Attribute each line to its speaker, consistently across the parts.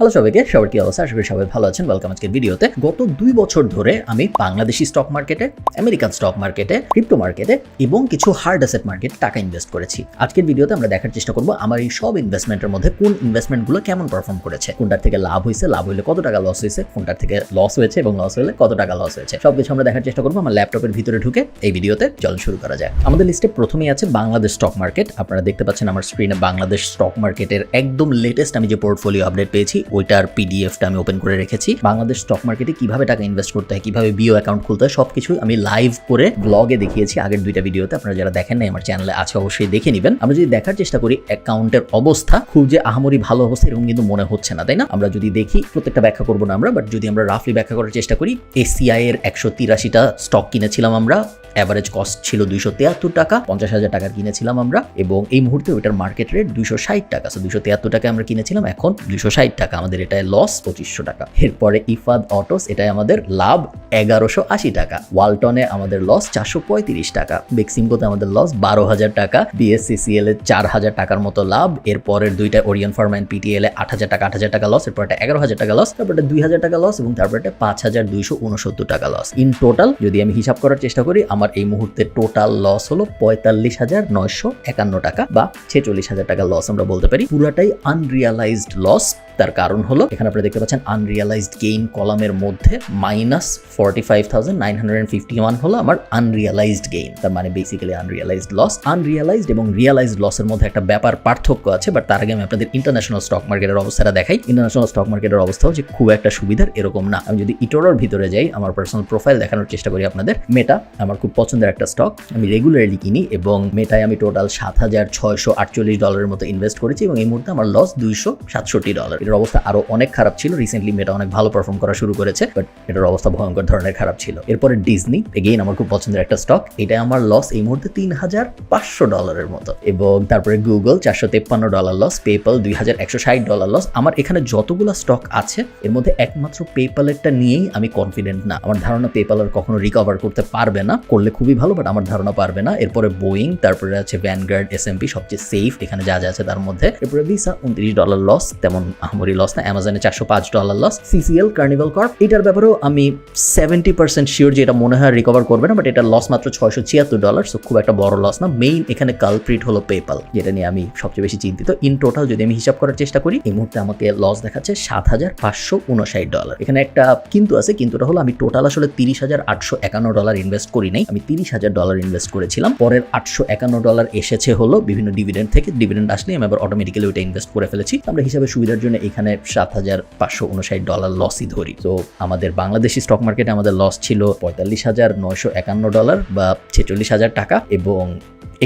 Speaker 1: Hello সবাইকে, সবার কি অবস্থা? আশা করি সবাই ভালো আছেন। ওয়েলকাম আজকের ভিডিওতে। গত দুই বছর ধরে আমি বাংলাদেশি স্টক মার্কেটে আমেরিকান স্টক মার্কেটে ক্রিপ্টো মার্কেটে এবং কিছু হার্ড অ্যাসেট মার্কেট টাকা ইনভেস্ট করেছি। আজকের ভিডিওতে আমরা দেখার চেষ্টা করব আমার এই সব ইনভেস্টমেন্টের মধ্যে কোন ইনভেস্টমেন্টগুলো কেমন পারফর্ম করেছে। কোনটার থেকে লাভ হয়েছে, লাভ হলে কত টাকা লস হয়েছে, কোনটার থেকে লস হয়েছে এবং লস হলে কত টাকা লস হয়েছে। সব কিছু আমরা দেখার চেষ্টা করব আমার ল্যাপটপের ভিতরে ঢুকে। এই ভিডিওতে চল শুরু করা যায় আমাদের লিস্টে প্রথমেই আছে বাংলাদেশ স্টক মার্কেট আপনারা দেখতে পাচ্ছেন আমার স্ক্রিনে বাংলাদেশ স্টক মার্কেটের একদম লেটেস্ট আমি যে পোর্টফোলিও আপডেট পেয়েছি ওইটার পিডিএফটা আমি ওপেন করে রেখেছি। বাংলাদেশ স্টক মার্কেটে কীভাবে টাকা ইনভেস্ট করতে হয়, কীভাবে বিও অ্যাকাউন্ট খুলতে হয় সবকিছু আমি লাইভ করে ব্লগে দেখিয়েছি। আগের দুইটা ভিডিওতে আপনারা যারা দেখেন নাই, আমার চ্যানেলে আছে, অবশ্যই দেখে নেবেন। আমরা যদি দেখার চেষ্টা করি অ্যাকাউন্টের অবস্থা, খুব যে আহামরি ভালো অবস্থা, এরকম কিন্তু মনে হচ্ছে না, তাই না? আমরা যদি দেখি, প্রত্যেকটা ব্যাখ্যা করব না আমরা বাট যদি আমরা রাফলি ব্যাখ্যা করার চেষ্টা করি এসিআই এর একশো তিরাশিটা স্টক কিনেছিলাম আমরা অ্যাভারেজ কস্ট ছিল দুইশো তিয়াত্তর টাকা, পঞ্চাশ হাজার টাকার কিনেছিলাম আমরা, এবং এই মুহূর্তে ওইটার মার্কেট রেট দুইশো ষাট টাকা দুইশো তিয়াত্তর টাকা আমরা কিনেছিলাম, এখন দুইশো ষাট টাকা। আমাদের এটায় লস পঁচিশশো টাকা। এরপরে ইফাদ অটোস এটাই আমাদের লাভ এগারোশো আশি টাকা। ওয়ালটনে আমাদের লস চারশো পঁয়ত্রিশ টাকা। বেক্সিমকোতে আমাদের লস বারো হাজার টাকা। বিএসসিসিএল এ চার হাজার টাকার মতো লাভ। এরপরের দুইটা ওরিয়ন ফার্মা অ্যান্ড পিটিএল এ আট হাজার টাকা, আট হাজার টাকা লস এরপর একটা এগারো হাজার টাকা লস তারপর দুই হাজার টাকা লস এবং তারপর একটা পাঁচ হাজার দুইশো উনসত্তর টাকা লস ইন টোটাল যদি আমি হিসাব করার চেষ্টা করি, আমার এই মুহূর্তে টোটাল লস হলো পঁয়তাল্লিশ হাজার নয়শো একান্ন টাকা বা ছেচল্লিশ হাজার টাকা লস আমরা বলতে পারি। পুরাটাই আনরিয়ালাইজড লস তার কারণ হলো, এখানে আপনারা দেখতে পাচ্ছেন আনরিয়ালাইজড গেইন কলামের মধ্যে minus forty five thousand nine hundred fifty one হলো আমার আনরিয়ালাইজড গেইন তার মানে বেসিক্যালি আনরিয়ালাইজড লস আনরিয়ালাইজড এবং রিয়ালাইজড লসের মধ্যে একটা ব্যাপার পার্থক্য আছে বাট তার আগে আমি আপনাদের ইন্টারন্যাশনাল স্টক মার্কেটের অবস্থাটা দেখাই। ইন্টারন্যাশনাল স্টক মার্কেটের অবস্থাও যে খুব একটা সুবিধার এরকম না। আমি যদি ইটোরোর ভিতরে যাই, আমার পার্সোনাল প্রোফাইল দেখানোর চেষ্টা করি আপনাদের। মেটা আমার খুব পছন্দের একটা স্টক আমি রেগুলারলি কিনি এবং মেটায় আমি টোটাল সাত হাজার ছয়শো আটচল্লিশ ডলারের মতো ইনভেস্ট করেছি এবং এই মুহূর্তে আমার লস দুইশো সাতষট্টি ডলার এটার অবস্থা আরও অনেক খারাপ ছিল। রিসেন্টলি মেটা অনেক ভালো পারফর্ম করা শুরু করেছে বাট এটার অবস্থা ভয়ঙ্কর ধরনের খারাপ ছিল। এরপরে ডিজনি এগেইন আমার খুব পছন্দের একটা স্টক এটা আমার লস এই মুহূর্তে তিন হাজার পাঁচশো ডলারের মতো। এবং তারপরে গুগল চারশো তেপ্পান্ন ডলার লস পেপাল দুই হাজার একশো ষাট ডলার লস আমার এখানে যতগুলো স্টক আছে, এর মধ্যে একমাত্র পেপালেরটা নিয়েই আমি কনফিডেন্ট না। আমার ধারণা পেপাল আর কখনো রিকভার করতে পারবে না। করলে খুবই ভালো বাট আমার ধারণা পারবে না। এরপরে বোয়িং তারপরে আছে ভ্যানগার্ড এস সবচেয়ে সেফ এখানে যা যা আছে তার মধ্যে। এরপরে ভিসা উনত্রিশ ডলার লস তেমন আহমরি লস না অ্যামাজনে চারশো পাঁচ dollar loss CCL Carnival Corp এটার ব্যাপারেও আমি সেভেন্টি পার্সেন্ট শিওর যে এটা মনে হয় রিকভার করবে না বাট এটা লস মাত্র ছয়শো ছিয়াত্তর ডলার সো খুব একটা বড় লস না। মেইন এখানে কালপ্রিট হলো পেপাল যেটা নিয়ে আমি সবচেয়ে বেশি চিন্তিত। ইন টোটাল যদি আমি হিসাব করার চেষ্টা করি, এই মুহূর্তে আমাকে লস দেখাচ্ছে সাত হাজার পাঁচশো উনষাট ডলার এখানে একটা কিন্তু আছে কিন্তুটা হলো আমি টোটাল আসলে তিরিশ হাজার আটশো একান্ন ডলার ইনভেস্ট করি নাই। আমি তিরিশ হাজার ডলার ইনভেস্ট করেছিলাম, পরের আটশো একান্ন ডলার এসেছে হলো বিভিন্ন ডিভিডেন্ড থেকে। ডিভিডেন্ড আসলে আমি আবার অটোমেটিক্যালি ওইটা ইনভেস্ট করে ফেলেছি। আমরা হিসাবে সুবিধার জন্য এখানে সাত হাজার পাঁচশো উনষাট ডলার লসই ধরি। তো আমাদের বাংলাদেশি স্টক মার্কেটে আমাদের লস ছিল পঁয়তাল্লিশ হাজার নয়শো একান্ন ডলার বা ছেচল্লিশ হাজার টাকা এবং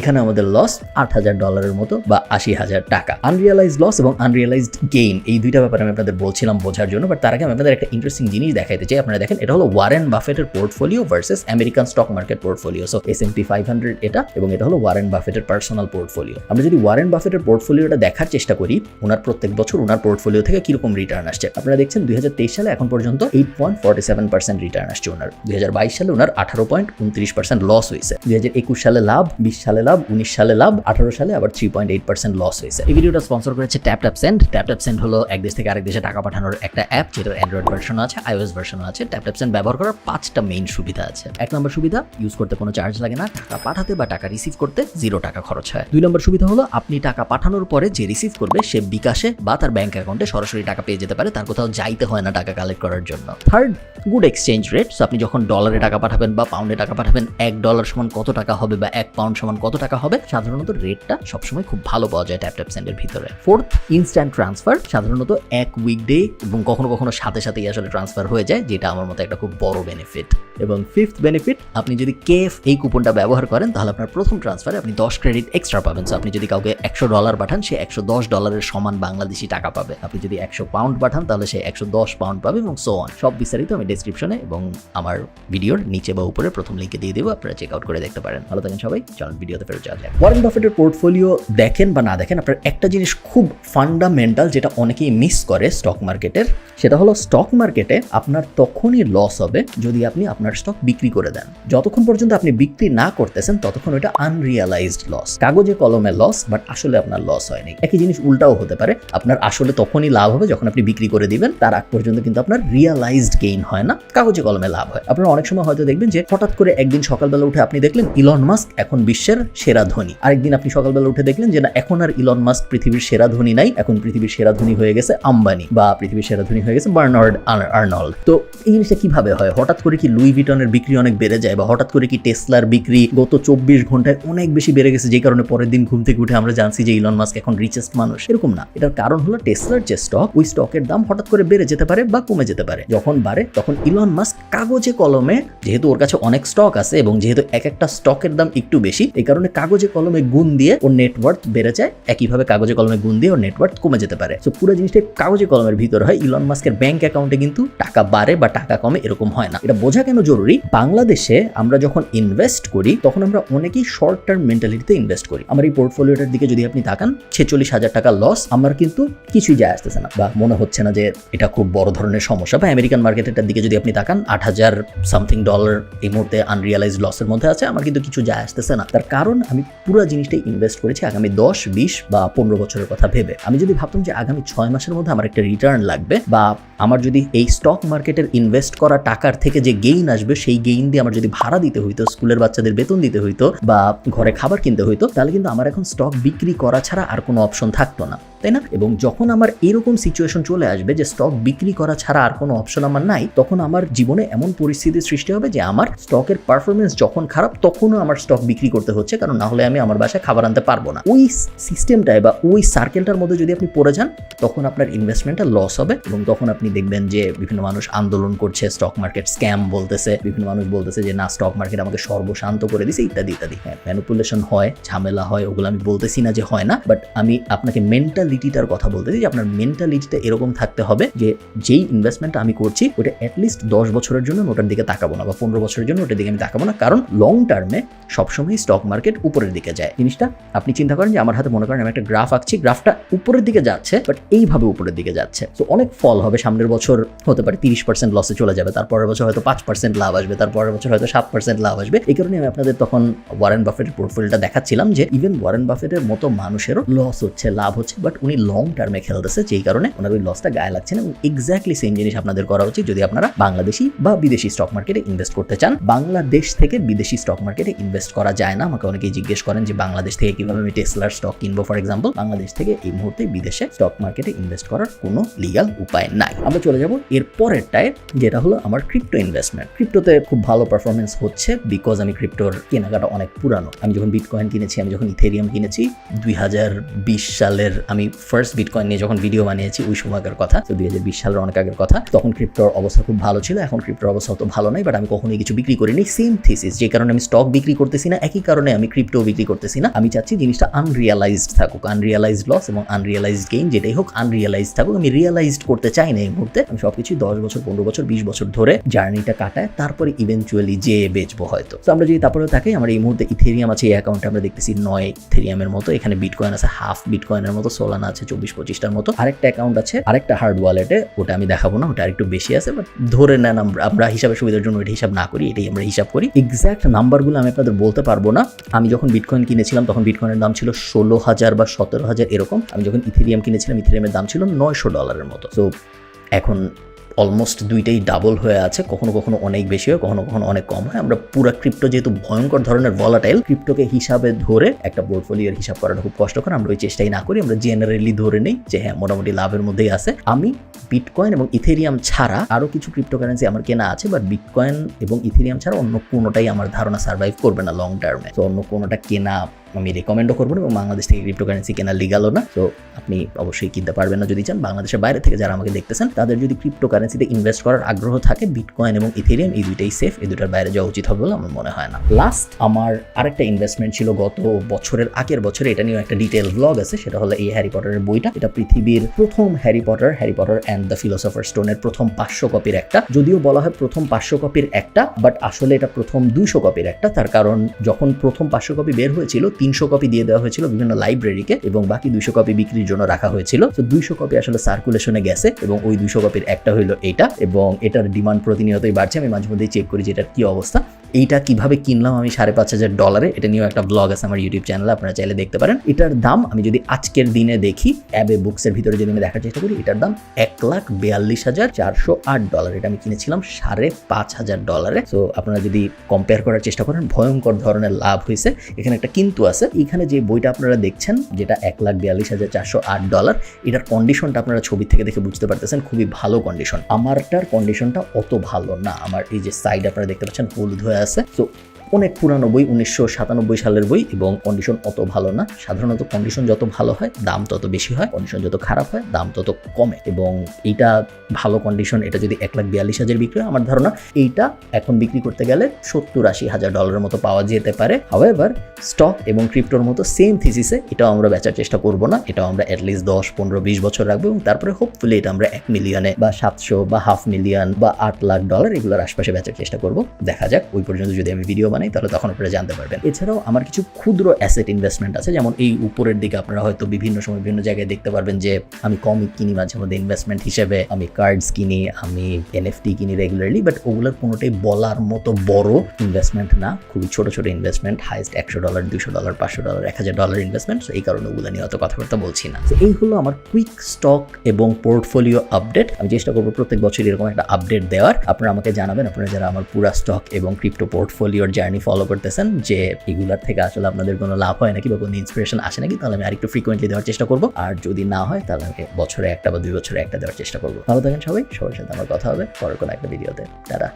Speaker 1: এখানে আমাদের লস আট হাজার ডলারের মতো বা আশি হাজার টাকা। আনরিয়ালাইজ লস এবং আনরিয়ালাইজড গেইন এই দুইটা ব্যাপারে আমি আপনাদের বলছিলাম বোঝার জন্য বাট তার আগে আমি আপনাদের একটা ইন্টারেস্টিং জিনিস দেখাইতে চাই। আপনারা দেখেন, এটা হলো Warren বাফেটের portfolio versus American stock market portfolio so S and P five hundred এটা এবং এটা হলো ওয়ারেন বাফেটের পার্সোনাল পোর্টফোলিও আমরা যদি ওয়ারেন বাফেটের পোর্টফোলিওটা দেখার চেষ্টা করি, ওনার প্রত্যেক বছর ওনার পোর্টফোলিও থেকে কীরকম রিটার্ন আসছে? আপনারা দেখছেন দুই হাজার তেইশ সালে এখন পর্যন্ত eight point forty seven percent return আসছে ওনার। দুই হাজার বাইশ সালে ওনার আঠারো পয়েন্ট উনত্রিশ পার্সেন্ট লস হয়েছে। দুই হাজার একুশ সালে লাভ, বিশ সালে লাভ, উনিশ সালে লাভ, আঠারো সালে আবার three point eight percent loss হয়েছে। এই ভিডিওটা স্পন্সর করেছে Tap Tap Send Tap Tap Send হলো এক দেশ থেকে আরেক দেশে টাকা পাঠানোর একটা অ্যাপ যেটার অ্যান্ড্রয়েড ভার্সন আছে আইওএস ভার্সন আছে। ট্যাপ ট্যাপ সেন্ড ব্যবহার করার পাঁচটা মেইন সুবিধা আছে। এক নম্বর সুবিধা ইউজ করতে কোনো চার্জ লাগে না, টাকা পাঠাতে বা টাকা রিসিভ করতে জিরো টাকা খরচ হয়। দুই নম্বর সুবিধা হলো, আপনি টাকা পাঠানোর পরে যে রিসিভ করবে, সে বিকাশে বা তার ব্যাংক অ্যাকাউন্টে সরাসরি টাকা পেয়ে যেতে পারে, তার কোথাও যাইতে হয় না টাকা কালেক্ট করার জন্য। থার্ড গুড এক্সচেঞ্জ রেট আপনি যখন ডলারে টাকা পাঠাবেন বা পাউন্ডে টাকা পাঠাবেন, এক ডলার সমান কত টাকা হবে বা এক পাউন্ড সমান কত টাকা হবে? সাধারণত রেটটা সবসময় খুব ভালো পাওয়া যায় ট্যাপ ট্যাপ সেন্ডের ভিতরে। ফোর্থ ইনস্ট্যান্ট ট্রান্সফার সাধারণত এক উইকডে এবং কখনো কখনো সাথে সাথেই আসলে ট্রান্সফার হয়ে যায়, যেটা আমার মতো একটা খুব বড় বেনিফিট এবং ফিফথ বেনিফিট আপনি যদি কেফ এই কুপনটা ব্যবহার করেন, তাহলে আপনার প্রথম ট্রান্সফারে আপনি দশ ক্রেডিট এক্সট্রা পাবেন। আপনি যদি কাউকে একশো ডলার পাঠান, সে একশো দশ ডলারের সমান বাংলাদেশি টাকা পাবে। আপনি যদি একশো পাউন্ড পাঠান, তাহলে সে একশো দশ পাউন্ড পাবে এবং সো অন সব বিস্তারিত আমি ডিসক্রিপশনে এবং আমার ভিডিওর নিচে বা উপরে প্রথম লিঙ্কে দিয়ে দেবো, আপনারা চেক আউট করে দেখতে পারেন। ভালো থাকেন সবাই, চলুন ভিডিওতে ফেরত যাওয়া যায়। ওয়ারেন বাফেটের পোর্টফোলিও দেখেন বা না দেখেন, আপনার একটা জিনিস খুব ফান্ডামেন্টাল যেটা অনেকেই মিস করে স্টক মার্কেটের সেটা হলো স্টক মার্কেটে আপনার তখনই লস হবে যদি আপনি আপনার স্টক বিক্রি করে দেন। যতক্ষণ পর্যন্ত আপনি বিক্রি না করতেছেন, ততক্ষণ ওটা আনরিয়ালাইজড লস কাগজে কলমে লস বাট আসলে আপনার লস হয়নি। একই জিনিস উল্টাও হতে পারে, আপনার আসলে তখনই লাভ হবে যখন আপনি বিক্রি করে দিবেন, তার আগ পর্যন্ত কিন্তু আপনার রিয়ালাইজড গেইন হয় না, কাগজে কলমে লাভ হয়। আপনারা অনেক সময় হয়তো দেখবেন যে হঠাৎ করে একদিন সকালবেলা উঠে আপনি দেখলেন ইলন মাস্ক এখন বিশ্বের সেরা ধনী। আরেকদিন আপনি সকালবেলা উঠে দেখলেন যে না, এখন আর ইলন মাস্ক পৃথিবীর সেরা ধনী নাই, এখন পৃথিবীর সেরা ধনী হয়ে গেছে আম্বানি বা পৃথিবীর সেরা ধনী হয়ে গেছে বার্নার্ড আর্নল্ড। তো এই জিনিসটা কীভাবে হয়? হঠাৎ করে কি লুই ভিটনের বিক্রি অনেক বেড়ে যায় বা হঠাৎ করে কি টেসলার বিক্রি গত চব্বিশ ঘন্টায় অনেক বেশি বেড়ে গেছে, যে কারণে পরের দিন ঘুম থেকে উঠে আমরা জানছি যে ইলন মাস্ক এখন রিচেস্ট মানুষ। এরকম না। এটার কারণ হলো টেসলার যে স্টক ওই স্টকের দাম হঠাৎ করে বেড়ে যেতে পারে বা কমে যেতে পারে। যখন বাড়ে, তখন ইলন মাস্ক কাগজে কলমে, যেহেতু ওর কাছে অনেক স্টক আছে এবং যেহেতু এক একটা স্টকের দাম একটু বেশি, এই কারণে কাগজে কলমে গুণ দিয়ে ওর নেটওয়ার্থ বেড়ে যায়। একইভাবে কাগজে কলমে গুণ দিয়ে ওর নেটওয়ার্থ কমে যেতে পারে। তো পুরো জিনিসটা কাগজে কলমের ভিতর হয়। ইলন মাস্কের ব্যাংক অ্যাকাউন্টে কিন্তু টাকা বাড়ে বা টাকা কমে এরকম হয় না। এটা বোঝা কেন জরুরি? বাংলাদেশে আমরা যখন ইনভেস্ট করি, তখন আমরা অনেকেই শর্ট টার্ম মেন্টালিটিতে ইনভেস্ট করি। আমার এই পোর্টফোলিওটার দিকে যদি আপনি তাকান, ছেচল্লিশ হাজার টাকা লস আমার কিন্তু কিছুই যায় আসতেছে না। বা মনে হচ্ছে না যে এটা খুব বড় ধরনের সমস্যা। বা আমেরিকান মার্কেটের দিকে যদি আপনি তাকান, আট হাজার সামথিং ডলার এই মুহূর্তে আনরিয়ালাইজ লসের মধ্যে আছে, আমার কিন্তু কিছু যায় আসতেছে না। তার কারণ আমি পুরো জিনিসটাই ইনভেস্ট করেছি আগামী দশ, বিশ বা পনেরো বছরের কথা ভেবে। আমি যদি ভাবতাম যে আগামী ছয় মাসের মধ্যে আমার একটা রিটার্ন লাগবে বা আমার যদি এই স্টক মার্কেটের ইনভেস্ট করা টাকার থেকে যে গেইন আসবে, সেই গেইন দিয়ে আমার যদি ভাড়া দিতে হইতো, স্কুলের বাচ্চাদের বেতন দিতে হইতো বা ঘরে খাবার কিনতে হইতো, তাহলে কিন্তু আমার এখন স্টক বিক্রি করা ছাড়া আর কোনো অপশন থাকতো না। তাই না? এবং যখন আমার এরকম সিচুয়েশন চলে আসবে যে স্টক বিক্রি করা ছাড়া আর কোনো অপশন আমার নাই, তখন আমার জীবনে এমন পরিস্থিতির সৃষ্টি হবে যে আমার স্টকের পারফরমেন্স যখন খারাপ, তখনও আমার স্টক বিক্রি করতে হচ্ছে। কারণ না হলে আমি আমার বাসায় খাবার আনতে পারব না। ওই সিস্টেমটায় বা ওই সার্কেলটার মধ্যে যদি আপনি পড়ে যান, তখন আপনার ইনভেস্টমেন্টটা লস হবে এবং তখন আপনি দেখবেন যে বিভিন্ন মানুষ আন্দোলন করছে স্টক মার্কেট স্ক্যাম বলতেছে, বিভিন্ন মানুষ বলতেছে যে, না স্টক মার্কেট আমাকে সর্বশান্ত করে দিছে, ইত্যাদি ইত্যাদি। হ্যাঁ ম্যানুপুলেশন হয়, ঝামেলা হয়, ওগুলো আমি বলতেছি না যে হয় না বাট আমি আপনাকে মেন্টালিটিটার কথা বলতেছি যে আপনার মেন্টালিটিটা এরকম থাকতে হবে যে, যেই ইনভেস্টমেন্টটা আমি করছি ওটা অ্যাটলিস্ট দশ বছরের জন্য ওটার দিকে তাকাবো না বা পনেরো বছরের জন্য ওটার দিকে আমি তাকাবো না। কারণ লং টার্মে সবসময় স্টক মার্কেট উপরের দিকে যায়। জিনিসটা আপনি চিন্তা করেন যে আমার হাতে মনে করেন আমি একটা গ্রাফ আঁকছি, গ্রাফটা উপরের দিকে যাচ্ছে বাট এইভাবে উপরের দিকে যাচ্ছে। তো অনেক ফল হবে, সামনের বছর হতে পারে তিরিশ পার্সেন্ট লসে চলে যাবে, তারপরের বছর হয়তো পাঁচ পার্সেন্ট লাভ আসবে, তারপরের বছর হয়তো সাত পার্সেন্ট লাভ আসবে। এই কারণে আমি আপনাদের তখন ওয়ারেন বাফেটের পোর্টফোলিওটা দেখাচ্ছিলাম যে ইভেন ওয়ারেন বাফেটের মতো মানুষেরও লস হচ্ছে, লাভ হচ্ছে বাট উনি লং টার্মে খেলতেছে, যেই কারণে ওনার ওই লসটা গায়ে লাগছে না। এবং এক্স্যাক্টলি সেম জিনিস আপনাদের করা উচিত যদি আপনারা বাংলাদেশি বা বিদেশি স্টক মার্কেটে ইনভেস্ট করতে চান। বাংলাদেশ থেকে বিদেশি স্টক মার্কেটে ইনভেস্ট করা যায় না, আমাকে অনেকেই জিজ্ঞেস করেন যে বাংলাদেশ থেকে কীভাবে আমি টেসলার স্টক কিনবো? ফর এক্সাম্পল বাংলাদেশ থেকে এই মুহূর্তে বিদেশে স্টক মার্কেটে ইনভেস্ট করার কোনো লিগাল উপায় নাই। আমরা চলে যাব এর পরেরটায়, যেটা হলো আমার ক্রিপ্টো ইনভেস্টমেন্ট ক্রিপ্টোতে খুব ভালো পারফরমেন্স হচ্ছে বিকজ আমি ক্রিপ্টোর কেনাকাটা অনেক পুরানো। আমি যখন বিটকয়েন কিনেছি, আমি যখন ইথেরিয়াম কিনেছি, দুই হাজার বিশ সালের আমি ফার্স্ট বিটকয়েন নিয়ে যখন ভিডিও বানিয়েছি, ওই সময়কার কথা। তো দুই হাজার বিশ সালের অনেক আগের কথা। তখন ক্রিপ্টোর অবস্থা খুব ভালো ছিল, এখন ক্রিপ্টোর অবস্থা অত ভালো নয় বাট আমি কখনোই কিছু বিক্রি করিনি। সেম থিসিস যে কারণে আমি স্টক বিক্রি করতেছি না, একই কারণে আমি ক্রিপ্টো বিক্রি করতেছি না। আমি চাচ্ছি জিনিসটা আনরিয়ালাইজড থাকুক আনরিয়ালাইজড লস এবং আনরিয়ালাইজড গেইন যেটাই হোক আনরিয়ালাইজড থাকুক। আমি রিয়ালাইজড করতে চাই না এই মুহূর্তে। আমি সবকিছু দশ বছর, পনেরো বছর, বিশ বছর ধরে জার্নিটা কাটায়, তারপরে ইভেনচুয়ালি যে বেচবো হয়তো। তো আমরা যদি তারপরে থাকি, আমার এই মুহূর্তে ইথেরিয়াম আছে, এই অ্যাকাউন্টে আমরা দেখতেছি নয় ইথেরিয়ামের মতো। এখানে বিটকয়েন আছে হাফ বিটকয়েনের মতো সোলানা আছে, চব্বিশ পঁচিশটার মতো। আরেকটা অ্যাকাউন্ট আছে, আরেকটা হার্ড ওয়ালেটে ওটা আমি দেখাবো না, ওটা আরেকটু বেশি আছে বাট ধরে নেন আমরা আমরা হিসাবে সুবিধার জন্য এটা হিসাব না করি, এটাই আমরা হিসাব করি। এক্স্যাক্ট নাম্বারগুলো আমি আপনাদের বলতে পারব না। আমি যখন বিটকয়েন কিনেছিলাম, তখন বিটকয়েনের দাম ছিল ষোলো হাজার বা সতেরো হাজার এরকম। আমি যখন ইথেরিয়াম কিনেছিলাম ইথেরিয়ামের দাম ছিল নয়শো ডলারের মতো। তো এখন অলমোস্ট দুইটাই ডাবল হয়ে আছে। কখনো কখনো অনেক বেশি হয়, কখনো কখনো অনেক কম হয়। আমরা পুরো ক্রিপ্টো যেহেতু ভয়ঙ্কর ধরনের ভলাটাইল ক্রিপ্টোকে হিসাবে ধরে একটা পোর্টফোলিওর হিসাব করাটা খুব কষ্টকর। আমরা ওই চেষ্টাই না করি, আমরা জেনারেলি ধরে নেই যে হ্যাঁ মোটামুটি লাভের মধ্যেই আছে। আমি বিটকয়েন এবং ইথেরিয়াম ছাড়া আরও কিছু ক্রিপ্টোকারেন্সি আমার কেনা আছে বাট বিটকয়েন এবং ইথেরিয়াম ছাড়া অন্য কোনোটাই আমার ধারণা সার্ভাইভ করবে না লং টার্মে তো অন্য কোনোটা কেনা আমি রেকমেন্ডও করব না, এবং বাংলাদেশ থেকে ক্রিপ্টোকারেন্সি কেনা লিগালও না। তো আপনি অবশ্যই কিনতে পারবেন না যদি চান। বাংলাদেশের বাইরে থেকে যারা আমাকে দেখতেছেন, তাদের যদি ক্রিপ্টোকারেন্সিতে ইনভেস্ট করার আগ্রহ থাকে বিটকয়েন এবং ইথেরিয়াম এই দুইটাই সেফ এই দুটার বাইরে যাওয়া উচিত হবে বলে আমার মনে হয় না। লাস্ট আমার আরেকটা ইনভেস্টমেন্ট ছিল গত বছরের, আগের বছরে, এটা নিয়েও একটা ডিটেল ব্লগ আছে, সেটা হলো এই হ্যারি পটারের বইটা। এটা পৃথিবীর প্রথম Harry Potter Harry Potter and the philosopher স্টোনের প্রথম পাঁচশো কপির একটা। যদিও বলা হয় প্রথম পাঁচশো কপির একটা বাট আসলে এটা প্রথম দুইশো কপির একটা। তার কারণ, যখন প্রথম পাঁচশো কপি বের হয়েছিল তিনশো কপি দিয়ে দেওয়া হয়েছিল বিভিন্ন লাইব্রেরিকে এবং বাকি দুইশো কপি বিক্রির জন্য রাখা হয়েছিল। তো দুইশো কপি আসলে সার্কুলেশনে গেছে এবং ওই দুইশো কপির একটা হইল এটা এবং এটার ডিমান্ড প্রতিনিয়তই বাড়ছে। আমি মাঝে মধ্যেই চেক করি যে এটার কি অবস্থা। এইটা কীভাবে কিনলাম আমি সাড়ে পাঁচ হাজার ডলারে এটা নিয়েও একটা ব্লগ আছে আমার ইউটিউব চ্যানেলে আপনারা চাইলে দেখতে পারেন। এটার দাম আমি যদি আজকের দিনে দেখি অ্যাবে বুকসের ভিতরে যদি আমি দেখার চেষ্টা করি, এটার দাম এক লাখ বিয়াল্লিশ হাজার চারশো আট ডলার এটা আমি কিনেছিলাম সাড়ে পাঁচ হাজার ডলারে তো আপনারা যদি কম্পেয়ার করার চেষ্টা করেন, ভয়ঙ্কর ধরনের লাভ হয়েছে। এখানে একটা কিন্তু আছে। এখানে যে বইটা আপনারা দেখছেন, যেটা এক লাখ বিয়াল্লিশ হাজার চারশো আট ডলার এটার কন্ডিশনটা আপনারা ছবি থেকে দেখে বুঝতে পারতেছেন, খুবই ভালো কন্ডিশন আমারটার কন্ডিশনটা অত ভালো না। আমার এই যে সাইড আপনারা দেখতে পাচ্ছেন, হলুদ হয়ে আছে। তো অনেক পুরানো বই উনিশশো সাতানব্বই সালের বই এবং কন্ডিশন অত ভালো না। সাধারণত কন্ডিশন যত ভালো হয়, দাম তত বেশি হয়। কন্ডিশন যত খারাপ হয়, দাম তত কমে। এবং এইটা ভালো কন্ডিশন এটা যদি এক লাখ বিয়াল্লিশ হাজার বিক্রি হয়, আমার ধারণা এইটা এখন বিক্রি করতে গেলে সত্তর আশি হাজার ডলারের মতো পাওয়া যেতে পারে। হাওয়েভার স্টক এবং ক্রিপ্টোর মতো সেম থিসিসে এটাও আমরা বেচার চেষ্টা করব না। এটাও আমরা অ্যাটলিস্ট দশ, পনেরো, বিশ বছর রাখব এবং তারপরে হোপফুলি এটা আমরা এক মিলিয়নে বা সাতশো বা হাফ মিলিয়ন বা আট লাখ ডলার এগুলোর আশপাশে বেচার চেষ্টা করব। দেখা যাক, ওই পর্যন্ত যদি আমি ভিডিও বানাই তাহলে তখন আপনারা জানতে পারবেন। এছাড়াও আমার কিছু ক্ষুদ্র অ্যাসেট ইনভেস্টমেন্ট আছে, যেমন এই উপরের দিকে আপনারা হয়তো বিভিন্ন সময় বিভিন্ন জায়গায় দেখতে পারবেন যে আমি কমিক কিনি, মাঝে মধ্যে ইনভেস্টমেন্ট হিসেবে আমি কার্ডস কিনি, আমি এনএফটি কিনি রেগুলারলি বাট ওগুলোর কোনোটাই বলার মতো বড় ইনভেস্টমেন্ট না। খুবই ছোট ছোট ইনভেস্টমেন্ট হাইস্ট একশো ডলার দুশো ডলার পাঁচশো ডলার এক হাজার ডলার ইনভেস্টমেন্ট এই কারণে ওগুলো নিয়ে অত কথাবার্তা বলছি না। তো এই হলো আমার কুইক স্টক এবং পোর্টফোলিও আপডেট আমি চেষ্টা করব প্রত্যেক বছর এরকম একটা আপডেট দেওয়ার। আপনারা আমাকে জানাবেন, আপনারা যারা আমার পুরা স্টক এবং ক্রিপ্টো পোর্টফোলিওর জার্নি ফলো করতেছেন, যে এগুলার থেকে আসলে আপনাদের কোনো লাভ হয় নাকি বা কোনো ইন্সপিরেশন আসে নাকি, তাহলে আমি আরেকটু ফ্রিকোয়েন্টলি দেওয়ার চেষ্টা করব। আর যদি না হয়, তাহলে আমি বছরে একটা বা দুই বছরে একটা দেওয়ার চেষ্টা করব। ভালো থাকেন সবাই, সবার সাথে আমার কথা হবে। পরের কোনো একটা ভিডিওতে তারা